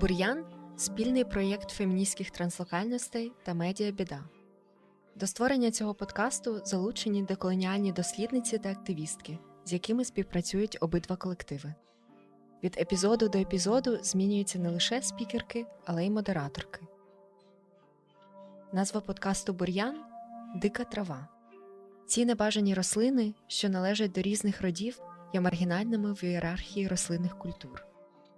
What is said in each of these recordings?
Бур'ян спільний проєкт феміністських транслокальностей та медіа Біда. До створення цього подкасту залучені деколоніальні дослідниці та активістки, з якими співпрацюють обидва колективи. Від епізоду до епізоду змінюються не лише спікерки, але й модераторки. Назва подкасту Бур'ян Дика трава. Ці небажані рослини, що належать до різних родів, є маргінальними в ієрархії рослинних культур.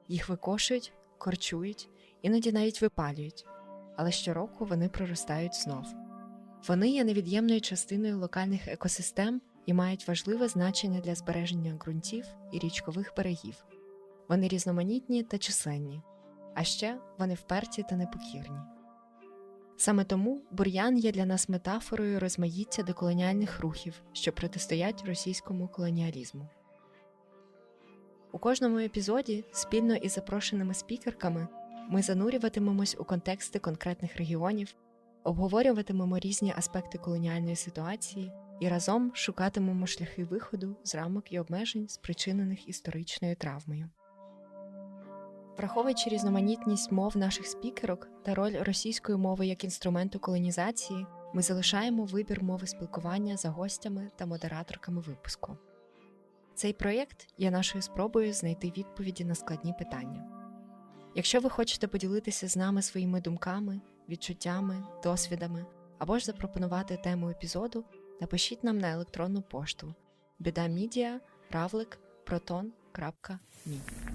Їх викошують, корчують, іноді навіть випалюють, але щороку вони проростають знов. Вони є невід'ємною частиною локальних екосистем і мають важливе значення для збереження ґрунтів і річкових берегів. Вони різноманітні та численні, а ще вони вперті та непокірні. Саме тому бур'ян є для нас метафорою розмаїття деколоніальних рухів, що протистоять російському колоніалізму. У кожному епізоді спільно із запрошеними спікерками ми занурюватимемось у контексти конкретних регіонів, обговорюватимемо різні аспекти колоніальної ситуації і разом шукатимемо шляхи виходу з рамок і обмежень, спричинених історичною травмою. Враховуючи різноманітність мов наших спікерок та роль російської мови як інструменту колонізації, ми залишаємо вибір мови спілкування за гостями та модераторками випуску. Цей проєкт є нашою спробою знайти відповіді на складні питання. Якщо ви хочете поділитися з нами своїми думками, відчуттями, досвідами або ж запропонувати тему епізоду, напишіть нам на електронну пошту bidamedia.ravlik.proton.me